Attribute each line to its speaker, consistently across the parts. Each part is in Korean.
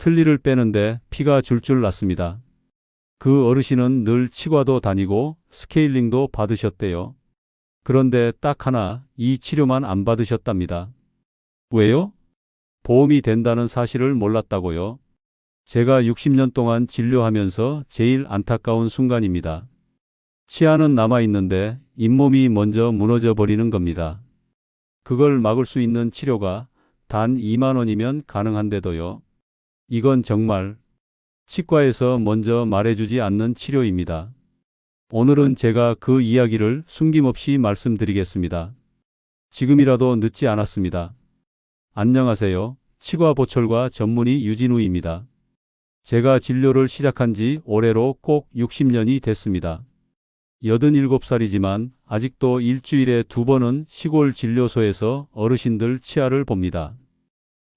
Speaker 1: 틀니를 빼는데 피가 줄줄 났습니다. 그 어르신은 늘 치과도 다니고 스케일링도 받으셨대요. 그런데 딱 하나 이 치료만 안 받으셨답니다. 왜요? 보험이 된다는 사실을 몰랐다고요. 제가 60년 동안 진료하면서 제일 안타까운 순간입니다. 치아는 남아있는데 잇몸이 먼저 무너져 버리는 겁니다. 그걸 막을 수 있는 치료가 단 2만 원이면 가능한데도요. 이건 정말 치과에서 먼저 말해주지 않는 치료입니다. 오늘은 제가 그 이야기를 숨김없이 말씀드리겠습니다. 지금이라도 늦지 않았습니다. 안녕하세요. 치과 보철과 전문의 유진우입니다. 제가 진료를 시작한 지 올해로 꼭 60년이 됐습니다. 87살이지만 아직도 일주일에 두 번은 시골 진료소에서 어르신들 치아를 봅니다.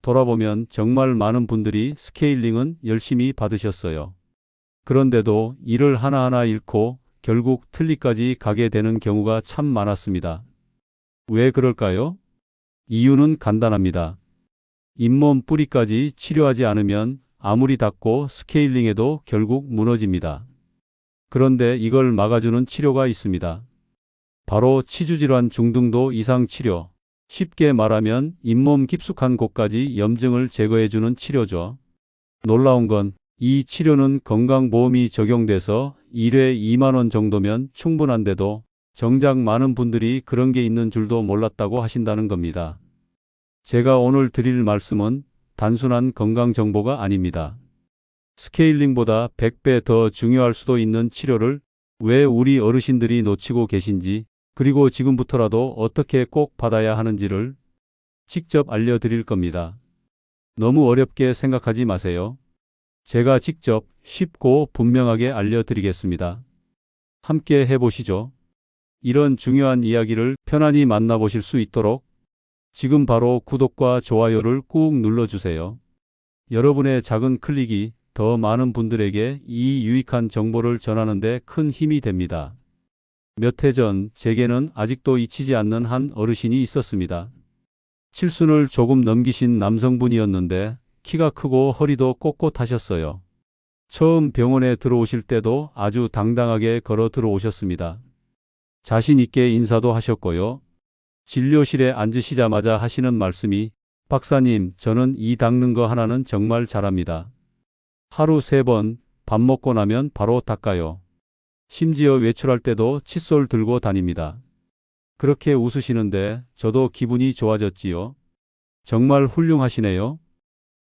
Speaker 1: 돌아보면 정말 많은 분들이 스케일링은 열심히 받으셨어요. 그런데도 일을 하나하나 잃고 결국 틀니까지 가게 되는 경우가 참 많았습니다. 왜 그럴까요? 이유는 간단합니다. 잇몸 뿌리까지 치료하지 않으면 아무리 닦고 스케일링해도 결국 무너집니다. 그런데 이걸 막아주는 치료가 있습니다. 바로 치주질환 중등도 이상 치료. 쉽게 말하면 잇몸 깊숙한 곳까지 염증을 제거해주는 치료죠. 놀라운 건 이 치료는 건강보험이 적용돼서 1회 2만원 정도면 충분한데도 정작 많은 분들이 그런 게 있는 줄도 몰랐다고 하신다는 겁니다. 제가 오늘 드릴 말씀은 단순한 건강 정보가 아닙니다. 스케일링보다 100배 더 중요할 수도 있는 치료를 왜 우리 어르신들이 놓치고 계신지 그리고 지금부터라도 어떻게 꼭 받아야 하는지를 직접 알려드릴 겁니다. 너무 어렵게 생각하지 마세요. 제가 직접 쉽고 분명하게 알려드리겠습니다. 함께 해보시죠. 이런 중요한 이야기를 편안히 만나보실 수 있도록 지금 바로 구독과 좋아요를 꾹 눌러주세요. 여러분의 작은 클릭이 더 많은 분들에게 이 유익한 정보를 전하는 데 큰 힘이 됩니다. 몇 해 전 제게는 아직도 잊히지 않는 한 어르신이 있었습니다. 칠순을 조금 넘기신 남성분이었는데 키가 크고 허리도 꼿꼿하셨어요. 처음 병원에 들어오실 때도 아주 당당하게 걸어 들어오셨습니다. 자신 있게 인사도 하셨고요. 진료실에 앉으시자마자 하시는 말씀이 박사님, 저는 이 닦는 거 하나는 정말 잘합니다. 하루 세 번 밥 먹고 나면 바로 닦아요. 심지어 외출할 때도 칫솔 들고 다닙니다. 그렇게 웃으시는데 저도 기분이 좋아졌지요. 정말 훌륭하시네요.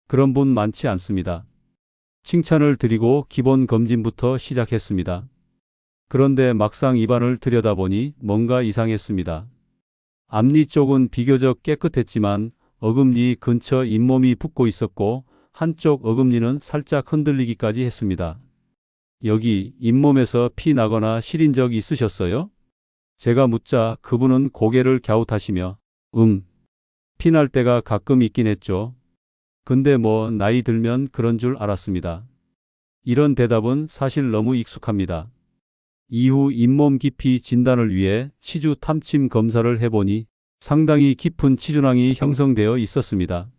Speaker 1: 그런 분 많지 않습니다. 칭찬을 드리고 기본 검진부터 시작했습니다. 그런데 막상 입안을 들여다보니 뭔가 이상했습니다. 앞니 쪽은 비교적 깨끗했지만 어금니 근처 잇몸이 붓고 있었고 한쪽 어금니는 살짝 흔들리기까지 했습니다. 여기 잇몸에서 피 나거나 시린 적 있으셨어요? 제가 묻자 그분은 고개를 갸웃하시며 음, 피 날 때가 가끔 있긴 했죠. 근데 뭐 나이 들면 그런 줄 알았습니다. 이런 대답은 사실 너무 익숙합니다. 이후 잇몸 깊이 진단을 위해 치주 탐침 검사를 해보니 상당히 깊은 치주낭이 형성되어 있었습니다.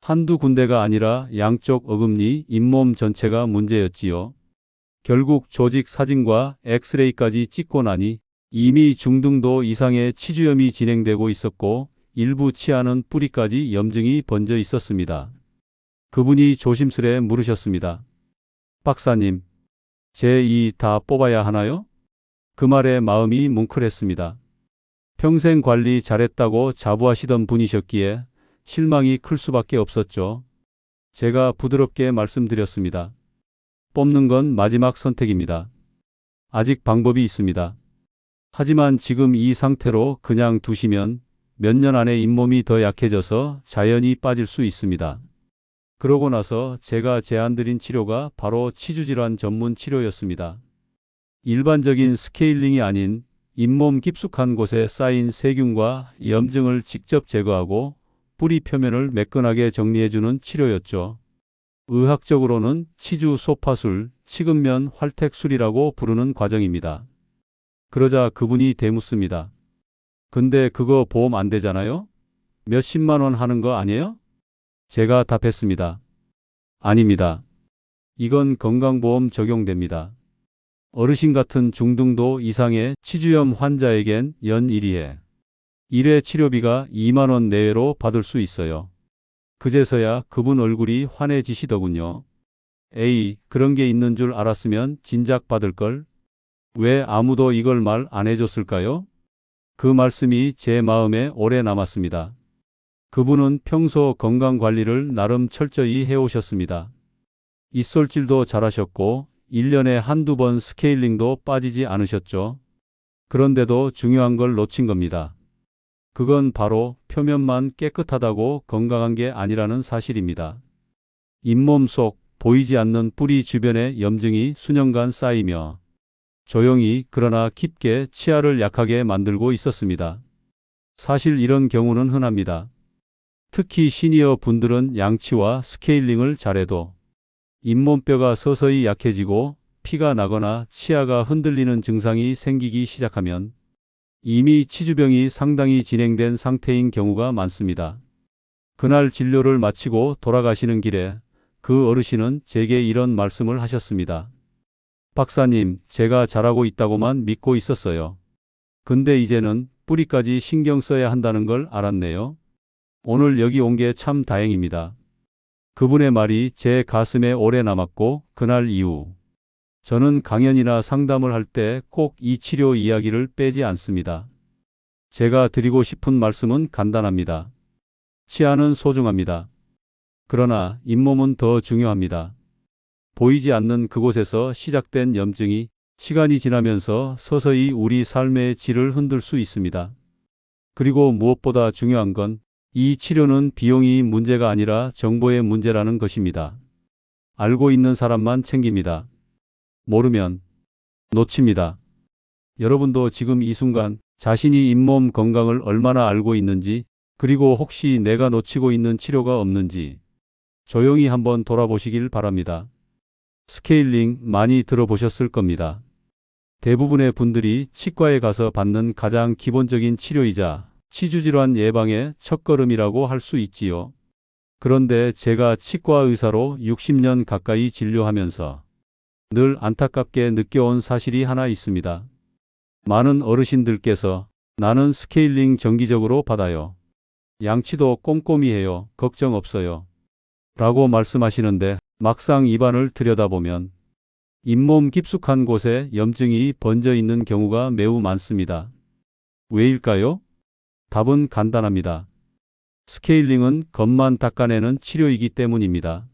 Speaker 1: 한두 군데가 아니라 양쪽 어금니, 잇몸 전체가 문제였지요. 결국 조직 사진과 엑스레이까지 찍고 나니 이미 중등도 이상의 치주염이 진행되고 있었고 일부 치아는 뿌리까지 염증이 번져 있었습니다. 그분이 조심스레 물으셨습니다. 박사님, 제 이 다 뽑아야 하나요? 그 말에 마음이 뭉클했습니다. 평생 관리 잘했다고 자부하시던 분이셨기에 실망이 클 수밖에 없었죠. 제가 부드럽게 말씀드렸습니다. 뽑는 건 마지막 선택입니다. 아직 방법이 있습니다. 하지만 지금 이 상태로 그냥 두시면 몇 년 안에 잇몸이 더 약해져서 자연히 빠질 수 있습니다. 그러고 나서 제가 제안드린 치료가 바로 치주질환 전문 치료였습니다. 일반적인 스케일링이 아닌 잇몸 깊숙한 곳에 쌓인 세균과 염증을 직접 제거하고 뿌리 표면을 매끈하게 정리해주는 치료였죠. 의학적으로는 치주 소파술, 치근면 활택술이라고 부르는 과정입니다. 그러자 그분이 대묻습니다. 근데 그거 보험 안 되잖아요? 몇십만 원 하는 거 아니에요? 제가 답했습니다. 아닙니다. 이건 건강보험 적용됩니다. 어르신 같은 중등도 이상의 치주염 환자에겐 연 1회에 1회 치료비가 2만 원 내외로 받을 수 있어요. 그제서야 그분 얼굴이 환해지시더군요. 에이, 그런 게 있는 줄 알았으면 진작 받을 걸. 왜 아무도 이걸 말 안 해줬을까요? 그 말씀이 제 마음에 오래 남았습니다. 그분은 평소 건강 관리를 나름 철저히 해오셨습니다. 입솔질도 잘하셨고 1년에 한두 번 스케일링도 빠지지 않으셨죠. 그런데도 중요한 걸 놓친 겁니다. 그건 바로 표면만 깨끗하다고 건강한 게 아니라는 사실입니다. 잇몸 속 보이지 않는 뿌리 주변에 염증이 수년간 쌓이며 조용히 그러나 깊게 치아를 약하게 만들고 있었습니다. 사실 이런 경우는 흔합니다. 특히 시니어 분들은 양치와 스케일링을 잘해도 잇몸뼈가 서서히 약해지고 피가 나거나 치아가 흔들리는 증상이 생기기 시작하면 이미 치주병이 상당히 진행된 상태인 경우가 많습니다. 그날 진료를 마치고 돌아가시는 길에 그 어르신은 제게 이런 말씀을 하셨습니다. 박사님, 제가 잘하고 있다고만 믿고 있었어요. 근데 이제는 뿌리까지 신경 써야 한다는 걸 알았네요. 오늘 여기 온 게 참 다행입니다. 그분의 말이 제 가슴에 오래 남았고 그날 이후 저는 강연이나 상담을 할 때 꼭 이 치료 이야기를 빼지 않습니다. 제가 드리고 싶은 말씀은 간단합니다. 치아는 소중합니다. 그러나 잇몸은 더 중요합니다. 보이지 않는 그곳에서 시작된 염증이 시간이 지나면서 서서히 우리 삶의 질을 흔들 수 있습니다. 그리고 무엇보다 중요한 건 이 치료는 비용이 문제가 아니라 정보의 문제라는 것입니다. 알고 있는 사람만 챙깁니다. 모르면 놓칩니다. 여러분도 지금 이 순간 자신이 잇몸 건강을 얼마나 알고 있는지 그리고 혹시 내가 놓치고 있는 치료가 없는지 조용히 한번 돌아보시길 바랍니다. 스케일링 많이 들어보셨을 겁니다. 대부분의 분들이 치과에 가서 받는 가장 기본적인 치료이자 치주질환 예방의 첫걸음이라고 할 수 있지요. 그런데 제가 치과 의사로 60년 가까이 진료하면서 늘 안타깝게 느껴온 사실이 하나 있습니다. 많은 어르신들께서 나는 스케일링 정기적으로 받아요. 양치도 꼼꼼히 해요. 걱정 없어요. 라고 말씀하시는데 막상 입안을 들여다보면 잇몸 깊숙한 곳에 염증이 번져 있는 경우가 매우 많습니다. 왜일까요? 답은 간단합니다. 스케일링은 겉만 닦아내는 치료이기 때문입니다.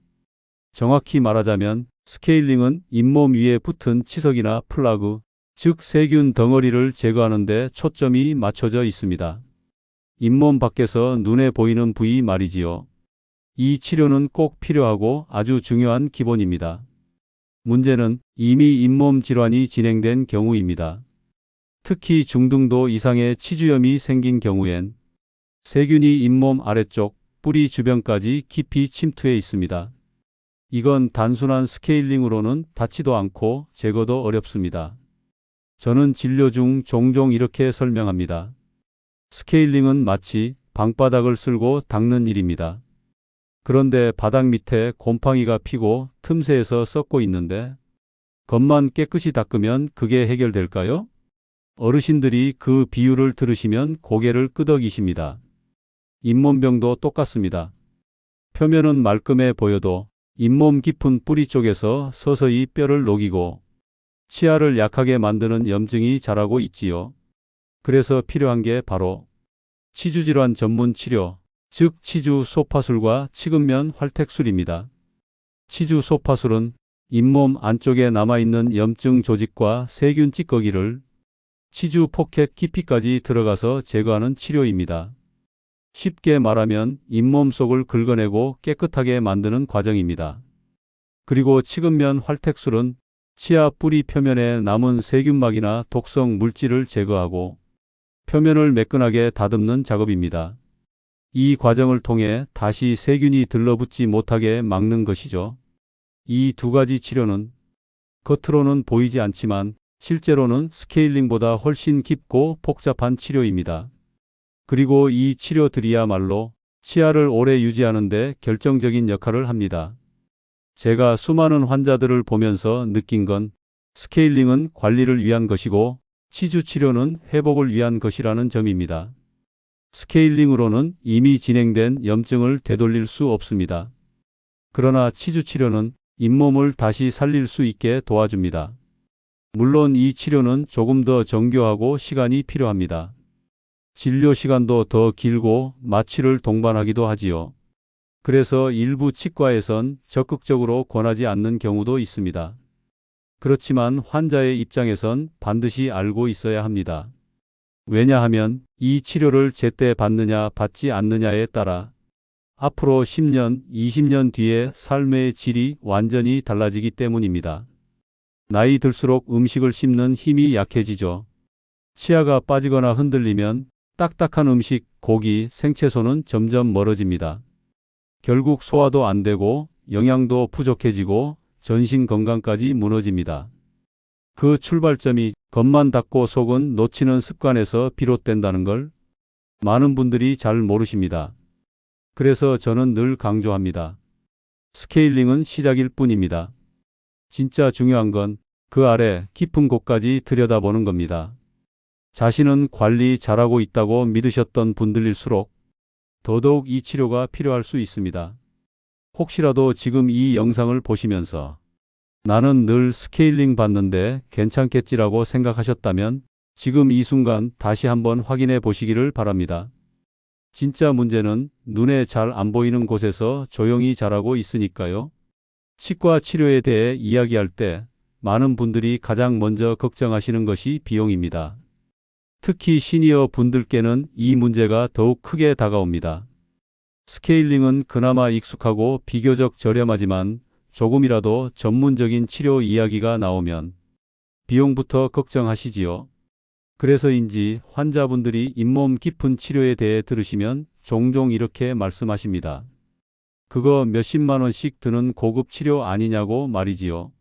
Speaker 1: 정확히 말하자면 스케일링은 잇몸 위에 붙은 치석이나 플라그, 즉 세균 덩어리를 제거하는 데 초점이 맞춰져 있습니다. 잇몸 밖에서 눈에 보이는 부위 말이지요. 이 치료는 꼭 필요하고 아주 중요한 기본입니다. 문제는 이미 잇몸 질환이 진행된 경우입니다. 특히 중등도 이상의 치주염이 생긴 경우엔 세균이 잇몸 아래쪽 뿌리 주변까지 깊이 침투해 있습니다. 이건 단순한 스케일링으로는 닿지도 않고 제거도 어렵습니다. 저는 진료 중 종종 이렇게 설명합니다. 스케일링은 마치 방바닥을 쓸고 닦는 일입니다. 그런데 바닥 밑에 곰팡이가 피고 틈새에서 썩고 있는데 겉만 깨끗이 닦으면 그게 해결될까요? 어르신들이 그 비유를 들으시면 고개를 끄덕이십니다. 잇몸병도 똑같습니다. 표면은 말끔해 보여도 잇몸 깊은 뿌리 쪽에서 서서히 뼈를 녹이고 치아를 약하게 만드는 염증이 자라고 있지요. 그래서 필요한 게 바로 치주질환 전문 치료, 즉 치주 소파술과 치근면 활택술입니다. 치주 소파술은 잇몸 안쪽에 남아있는 염증 조직과 세균 찌꺼기를 치주 포켓 깊이까지 들어가서 제거하는 치료입니다. 쉽게 말하면 잇몸 속을 긁어내고 깨끗하게 만드는 과정입니다. 그리고 치근면 활택술은 치아 뿌리 표면에 남은 세균막이나 독성 물질을 제거하고 표면을 매끈하게 다듬는 작업입니다. 이 과정을 통해 다시 세균이 들러붙지 못하게 막는 것이죠. 이 두 가지 치료는 겉으로는 보이지 않지만 실제로는 스케일링보다 훨씬 깊고 복잡한 치료입니다. 그리고 이 치료들이야말로 치아를 오래 유지하는 데 결정적인 역할을 합니다. 제가 수많은 환자들을 보면서 느낀 건 스케일링은 관리를 위한 것이고 치주 치료는 회복을 위한 것이라는 점입니다. 스케일링으로는 이미 진행된 염증을 되돌릴 수 없습니다. 그러나 치주 치료는 잇몸을 다시 살릴 수 있게 도와줍니다. 물론 이 치료는 조금 더 정교하고 시간이 필요합니다. 진료 시간도 더 길고 마취를 동반하기도 하지요. 그래서 일부 치과에선 적극적으로 권하지 않는 경우도 있습니다. 그렇지만 환자의 입장에선 반드시 알고 있어야 합니다. 왜냐하면 이 치료를 제때 받느냐 받지 않느냐에 따라 앞으로 10년, 20년 뒤에 삶의 질이 완전히 달라지기 때문입니다. 나이 들수록 음식을 씹는 힘이 약해지죠. 치아가 빠지거나 흔들리면 딱딱한 음식, 고기, 생채소는 점점 멀어집니다. 결국 소화도 안 되고 영양도 부족해지고 전신 건강까지 무너집니다. 그 출발점이 겉만 닫고 속은 놓치는 습관에서 비롯된다는 걸 많은 분들이 잘 모르십니다. 그래서 저는 늘 강조합니다. 스케일링은 시작일 뿐입니다. 진짜 중요한 건 그 아래 깊은 곳까지 들여다보는 겁니다. 자신은 관리 잘하고 있다고 믿으셨던 분들일수록 더더욱 이 치료가 필요할 수 있습니다. 혹시라도 지금 이 영상을 보시면서 나는 늘 스케일링 받는데 괜찮겠지라고 생각하셨다면 지금 이 순간 다시 한번 확인해 보시기를 바랍니다. 진짜 문제는 눈에 잘 안 보이는 곳에서 조용히 자라고 있으니까요. 치과 치료에 대해 이야기할 때 많은 분들이 가장 먼저 걱정하시는 것이 비용입니다. 특히 시니어 분들께는 이 문제가 더욱 크게 다가옵니다. 스케일링은 그나마 익숙하고 비교적 저렴하지만 조금이라도 전문적인 치료 이야기가 나오면 비용부터 걱정하시지요. 그래서인지 환자분들이 잇몸 깊은 치료에 대해 들으시면 종종 이렇게 말씀하십니다. 그거 몇십만 원씩 드는 고급 치료 아니냐고 말이지요.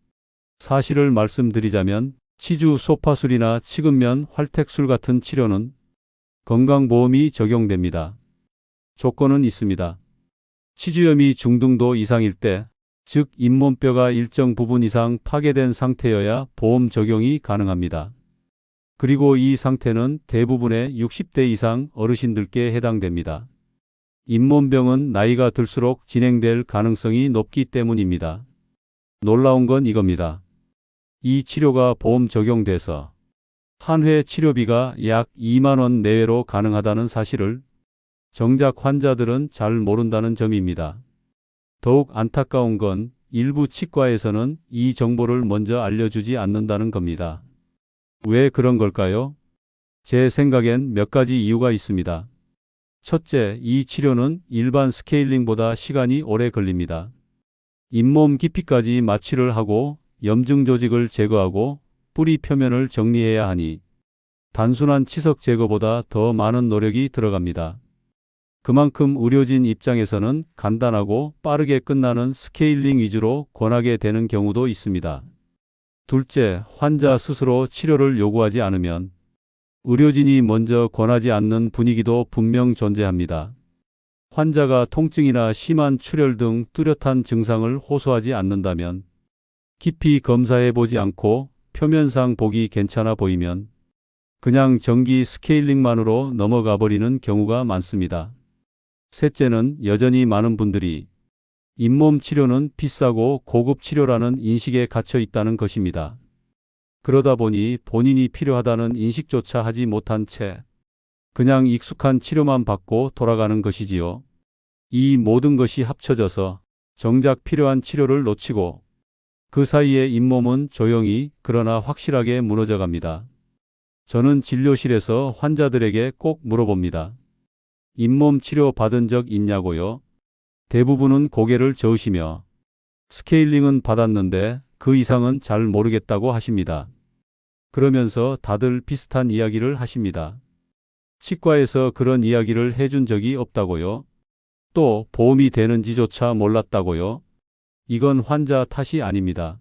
Speaker 1: 사실을 말씀드리자면 치주 소파술이나 치근면 활택술 같은 치료는 건강보험이 적용됩니다. 조건은 있습니다. 치주염이 중등도 이상일 때, 즉 잇몸뼈가 일정 부분 이상 파괴된 상태여야 보험 적용이 가능합니다. 그리고 이 상태는 대부분의 60대 이상 어르신들께 해당됩니다. 잇몸병은 나이가 들수록 진행될 가능성이 높기 때문입니다. 놀라운 건 이겁니다. 이 치료가 보험 적용돼서 한 회 치료비가 약 2만원 내외로 가능하다는 사실을 정작 환자들은 잘 모른다는 점입니다. 더욱 안타까운 건 일부 치과에서는 이 정보를 먼저 알려주지 않는다는 겁니다. 왜 그런 걸까요? 제 생각엔 몇 가지 이유가 있습니다. 첫째, 이 치료는 일반 스케일링보다 시간이 오래 걸립니다. 잇몸 깊이까지 마취를 하고 염증 조직을 제거하고 뿌리 표면을 정리해야 하니 단순한 치석 제거보다 더 많은 노력이 들어갑니다. 그만큼 의료진 입장에서는 간단하고 빠르게 끝나는 스케일링 위주로 권하게 되는 경우도 있습니다. 둘째, 환자 스스로 치료를 요구하지 않으면 의료진이 먼저 권하지 않는 분위기도 분명 존재합니다. 환자가 통증이나 심한 출혈 등 뚜렷한 증상을 호소하지 않는다면 깊이 검사해 보지 않고 표면상 보기 괜찮아 보이면 그냥 정기 스케일링만으로 넘어가 버리는 경우가 많습니다. 셋째는 여전히 많은 분들이 잇몸 치료는 비싸고 고급 치료라는 인식에 갇혀 있다는 것입니다. 그러다 보니 본인이 필요하다는 인식조차 하지 못한 채 그냥 익숙한 치료만 받고 돌아가는 것이지요. 이 모든 것이 합쳐져서 정작 필요한 치료를 놓치고 그 사이에 잇몸은 조용히 그러나 확실하게 무너져 갑니다. 저는 진료실에서 환자들에게 꼭 물어봅니다. 잇몸 치료 받은 적 있냐고요? 대부분은 고개를 저으시며 스케일링은 받았는데 그 이상은 잘 모르겠다고 하십니다. 그러면서 다들 비슷한 이야기를 하십니다. 치과에서 그런 이야기를 해준 적이 없다고요? 또 보험이 되는지조차 몰랐다고요? 이건 환자 탓이 아닙니다.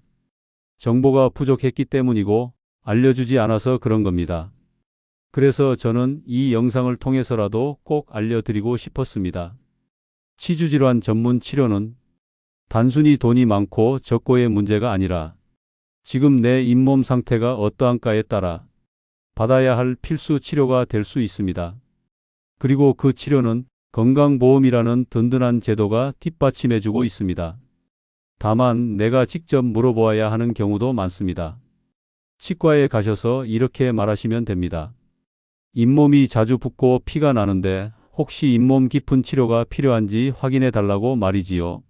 Speaker 1: 정보가 부족했기 때문이고 알려주지 않아서 그런 겁니다. 그래서 저는 이 영상을 통해서라도 꼭 알려드리고 싶었습니다. 치주질환 전문 치료는 단순히 돈이 많고 적고의 문제가 아니라 지금 내 잇몸 상태가 어떠한가에 따라 받아야 할 필수 치료가 될 수 있습니다. 그리고 그 치료는 건강보험이라는 든든한 제도가 뒷받침해주고 있습니다. 다만 내가 직접 물어보아야 하는 경우도 많습니다. 치과에 가셔서 이렇게 말하시면 됩니다. 잇몸이 자주 붓고 피가 나는데 혹시 잇몸 깊은 치료가 필요한지 확인해 달라고 말이지요.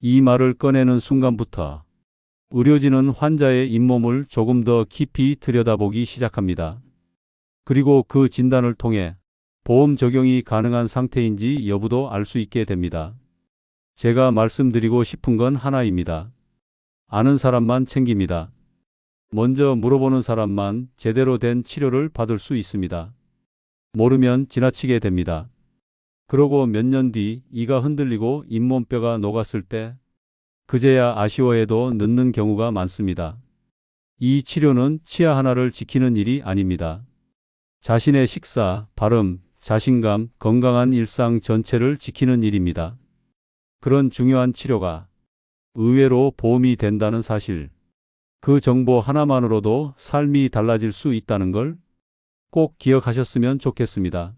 Speaker 1: 이 말을 꺼내는 순간부터 의료진은 환자의 잇몸을 조금 더 깊이 들여다보기 시작합니다. 그리고 그 진단을 통해 보험 적용이 가능한 상태인지 여부도 알 수 있게 됩니다. 제가 말씀드리고 싶은 건 하나입니다. 아는 사람만 챙깁니다. 먼저 물어보는 사람만 제대로 된 치료를 받을 수 있습니다. 모르면 지나치게 됩니다. 그러고 몇 년 뒤 이가 흔들리고 잇몸뼈가 녹았을 때 그제야 아쉬워해도 늦는 경우가 많습니다. 이 치료는 치아 하나를 지키는 일이 아닙니다. 자신의 식사, 발음, 자신감, 건강한 일상 전체를 지키는 일입니다. 그런 중요한 치료가 의외로 보험이 된다는 사실. 그 정보 하나만으로도 삶이 달라질 수 있다는 걸 꼭 기억하셨으면 좋겠습니다.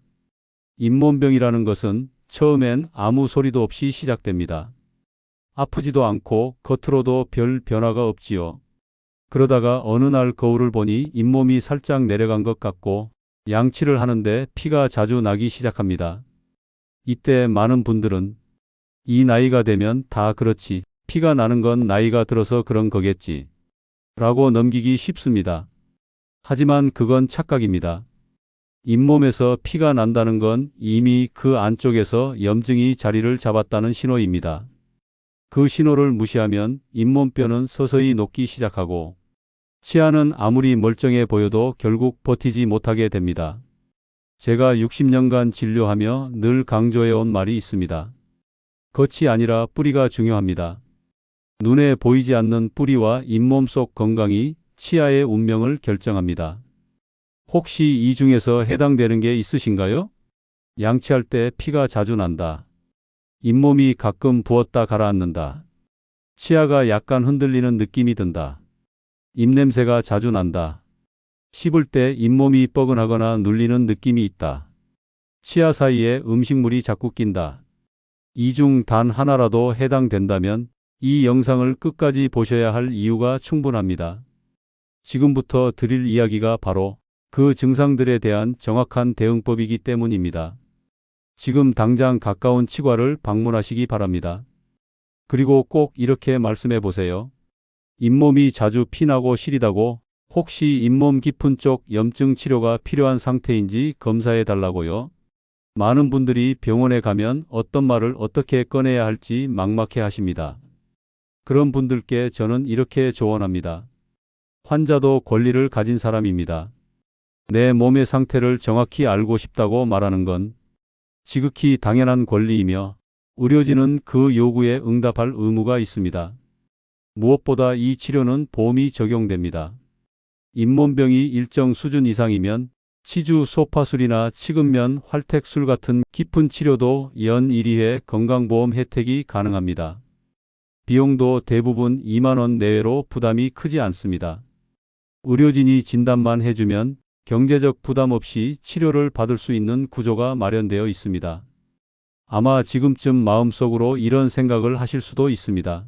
Speaker 1: 잇몸병이라는 것은 처음엔 아무 소리도 없이 시작됩니다. 아프지도 않고 겉으로도 별 변화가 없지요. 그러다가 어느 날 거울을 보니 잇몸이 살짝 내려간 것 같고 양치를 하는데 피가 자주 나기 시작합니다. 이때 많은 분들은 이 나이가 되면 다 그렇지. 피가 나는 건 나이가 들어서 그런 거겠지. 라고 넘기기 쉽습니다. 하지만 그건 착각입니다. 잇몸에서 피가 난다는 건 이미 그 안쪽에서 염증이 자리를 잡았다는 신호입니다. 그 신호를 무시하면 잇몸뼈는 서서히 녹기 시작하고 치아는 아무리 멀쩡해 보여도 결국 버티지 못하게 됩니다. 제가 60년간 진료하며 늘 강조해온 말이 있습니다. 겉이 아니라 뿌리가 중요합니다. 눈에 보이지 않는 뿌리와 잇몸 속 건강이 치아의 운명을 결정합니다. 혹시 이 중에서 해당되는 게 있으신가요? 양치할 때 피가 자주 난다. 잇몸이 가끔 부었다 가라앉는다. 치아가 약간 흔들리는 느낌이 든다. 입냄새가 자주 난다. 씹을 때 잇몸이 뻐근하거나 눌리는 느낌이 있다. 치아 사이에 음식물이 자꾸 낀다. 이 중 단 하나라도 해당된다면 이 영상을 끝까지 보셔야 할 이유가 충분합니다. 지금부터 드릴 이야기가 바로 그 증상들에 대한 정확한 대응법이기 때문입니다. 지금 당장 가까운 치과를 방문하시기 바랍니다. 그리고 꼭 이렇게 말씀해 보세요. 잇몸이 자주 피나고 시리다고 혹시 잇몸 깊은 쪽 염증 치료가 필요한 상태인지 검사해 달라고요. 많은 분들이 병원에 가면 어떤 말을 어떻게 꺼내야 할지 막막해 하십니다. 그런 분들께 저는 이렇게 조언합니다. 환자도 권리를 가진 사람입니다. 내 몸의 상태를 정확히 알고 싶다고 말하는 건 지극히 당연한 권리이며 의료진은 그 요구에 응답할 의무가 있습니다. 무엇보다 이 치료는 보험이 적용됩니다. 잇몸병이 일정 수준 이상이면 치주 소파술이나 치근면 활택술 같은 깊은 치료도 연 1위의 건강보험 혜택이 가능합니다. 비용도 대부분 2만원 내외로 부담이 크지 않습니다. 의료진이 진단만 해주면 경제적 부담 없이 치료를 받을 수 있는 구조가 마련되어 있습니다. 아마 지금쯤 마음속으로 이런 생각을 하실 수도 있습니다.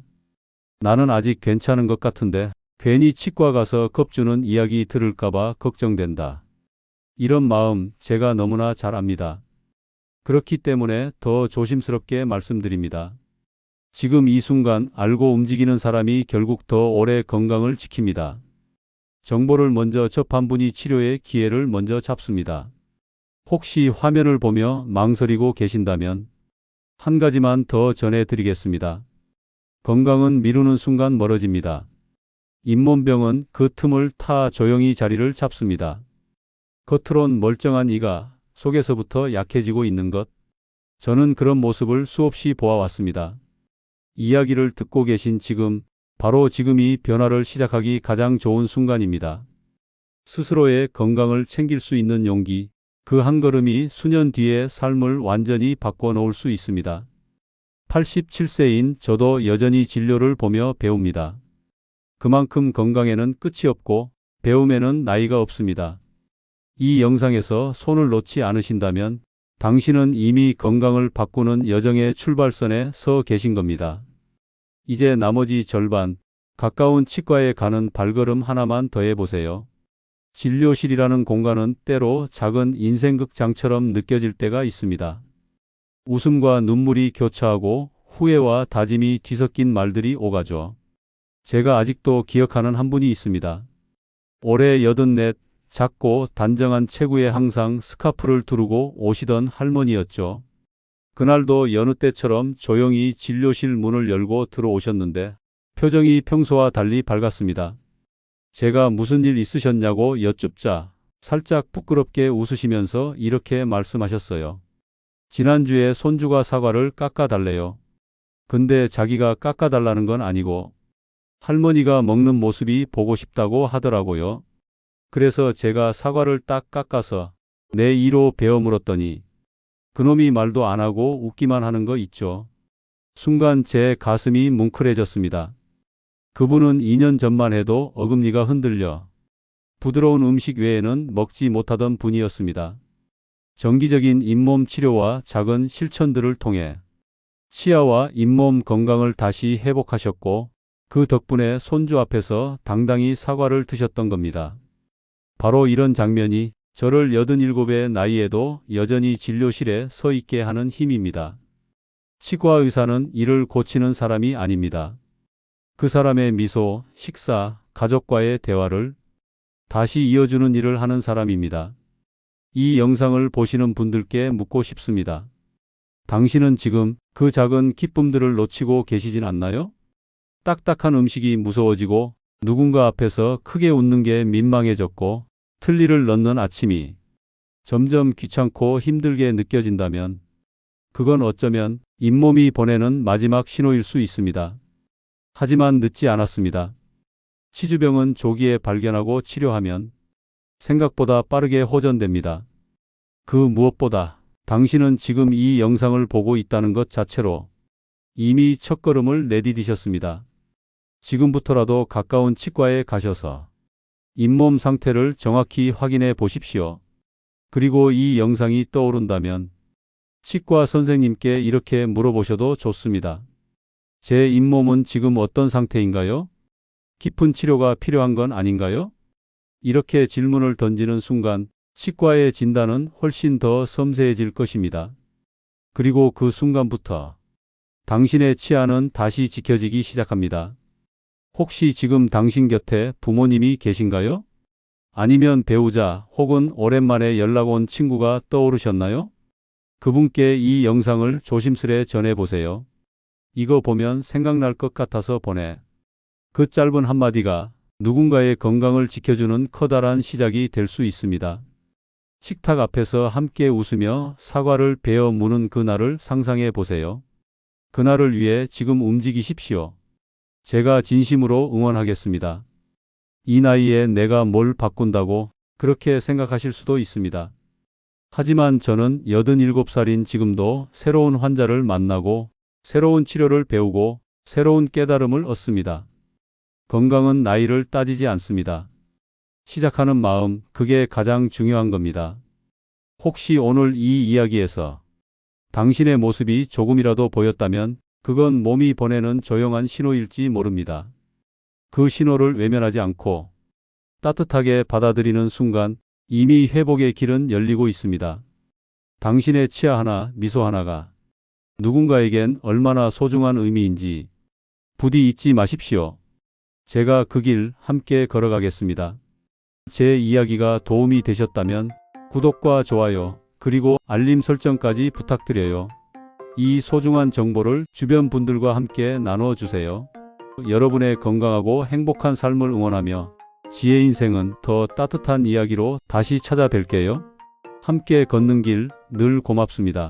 Speaker 1: 나는 아직 괜찮은 것 같은데 괜히 치과 가서 겁주는 이야기 들을까봐 걱정된다. 이런 마음 제가 너무나 잘 압니다. 그렇기 때문에 더 조심스럽게 말씀드립니다. 지금 이 순간 알고 움직이는 사람이 결국 더 오래 건강을 지킵니다. 정보를 먼저 접한 분이 치료의 기회를 먼저 잡습니다. 혹시 화면을 보며 망설이고 계신다면 한 가지만 더 전해드리겠습니다. 건강은 미루는 순간 멀어집니다. 잇몸병은 그 틈을 타 조용히 자리를 잡습니다. 겉으론 멀쩡한 이가 속에서부터 약해지고 있는 것. 저는 그런 모습을 수없이 보아왔습니다. 이야기를 듣고 계신 지금, 바로 지금이 변화를 시작하기 가장 좋은 순간입니다. 스스로의 건강을 챙길 수 있는 용기, 그 한 걸음이 수년 뒤의 삶을 완전히 바꿔 놓을 수 있습니다. 87세인 저도 여전히 진료를 보며 배웁니다. 그만큼 건강에는 끝이 없고 배움에는 나이가 없습니다. 이 영상에서 손을 놓지 않으신다면 당신은 이미 건강을 바꾸는 여정의 출발선에 서 계신 겁니다. 이제 나머지 절반, 가까운 치과에 가는 발걸음 하나만 더 해보세요. 진료실이라는 공간은 때로 작은 인생극장처럼 느껴질 때가 있습니다. 웃음과 눈물이 교차하고 후회와 다짐이 뒤섞인 말들이 오가죠. 제가 아직도 기억하는 한 분이 있습니다. 올해 여든넷, 작고 단정한 체구에 항상 스카프를 두르고 오시던 할머니였죠. 그날도 여느 때처럼 조용히 진료실 문을 열고 들어오셨는데 표정이 평소와 달리 밝았습니다. 제가 무슨 일 있으셨냐고 여쭙자 살짝 부끄럽게 웃으시면서 이렇게 말씀하셨어요. 지난주에 손주가 사과를 깎아달래요. 근데 자기가 깎아달라는 건 아니고 할머니가 먹는 모습이 보고 싶다고 하더라고요. 그래서 제가 사과를 딱 깎아서 내 이로 베어 물었더니 그놈이 말도 안 하고 웃기만 하는 거 있죠. 순간 제 가슴이 뭉클해졌습니다. 그분은 2년 전만 해도 어금니가 흔들려 부드러운 음식 외에는 먹지 못하던 분이었습니다. 정기적인 잇몸 치료와 작은 실천들을 통해 치아와 잇몸 건강을 다시 회복하셨고 그 덕분에 손주 앞에서 당당히 사과를 드셨던 겁니다. 바로 이런 장면이 저를 87의 나이에도 여전히 진료실에 서 있게 하는 힘입니다. 치과 의사는 이를 고치는 사람이 아닙니다. 그 사람의 미소, 식사, 가족과의 대화를 다시 이어주는 일을 하는 사람입니다. 이 영상을 보시는 분들께 묻고 싶습니다. 당신은 지금 그 작은 기쁨들을 놓치고 계시진 않나요? 딱딱한 음식이 무서워지고 누군가 앞에서 크게 웃는 게 민망해졌고 틀니를 넣는 아침이 점점 귀찮고 힘들게 느껴진다면 그건 어쩌면 잇몸이 보내는 마지막 신호일 수 있습니다. 하지만 늦지 않았습니다. 치주병은 조기에 발견하고 치료하면 생각보다 빠르게 호전됩니다. 그 무엇보다 당신은 지금 이 영상을 보고 있다는 것 자체로 이미 첫걸음을 내디디셨습니다. 지금부터라도 가까운 치과에 가셔서 잇몸 상태를 정확히 확인해 보십시오. 그리고 이 영상이 떠오른다면 치과 선생님께 이렇게 물어보셔도 좋습니다. 제 잇몸은 지금 어떤 상태인가요? 깊은 치료가 필요한 건 아닌가요? 이렇게 질문을 던지는 순간 치과의 진단은 훨씬 더 섬세해질 것입니다. 그리고 그 순간부터 당신의 치아는 다시 지켜지기 시작합니다. 혹시 지금 당신 곁에 부모님이 계신가요? 아니면 배우자 혹은 오랜만에 연락 온 친구가 떠오르셨나요? 그분께 이 영상을 조심스레 전해보세요. 이거 보면 생각날 것 같아서 보내. 그 짧은 한마디가 누군가의 건강을 지켜주는 커다란 시작이 될 수 있습니다. 식탁 앞에서 함께 웃으며 사과를 베어 무는 그날을 상상해 보세요. 그날을 위해 지금 움직이십시오. 제가 진심으로 응원하겠습니다. 이 나이에 내가 뭘 바꾼다고 그렇게 생각하실 수도 있습니다. 하지만 저는 87살인 지금도 새로운 환자를 만나고 새로운 치료를 배우고 새로운 깨달음을 얻습니다. 건강은 나이를 따지지 않습니다. 시작하는 마음, 그게 가장 중요한 겁니다. 혹시 오늘 이 이야기에서 당신의 모습이 조금이라도 보였다면 그건 몸이 보내는 조용한 신호일지 모릅니다. 그 신호를 외면하지 않고 따뜻하게 받아들이는 순간 이미 회복의 길은 열리고 있습니다. 당신의 치아 하나, 미소 하나가 누군가에겐 얼마나 소중한 의미인지 부디 잊지 마십시오. 제가 그 길 함께 걸어가겠습니다. 제 이야기가 도움이 되셨다면 구독과 좋아요, 그리고 알림 설정까지 부탁드려요. 이 소중한 정보를 주변 분들과 함께 나눠주세요. 여러분의 건강하고 행복한 삶을 응원하며 지혜 인생은 더 따뜻한 이야기로 다시 찾아뵐게요. 함께 걷는 길 늘 고맙습니다.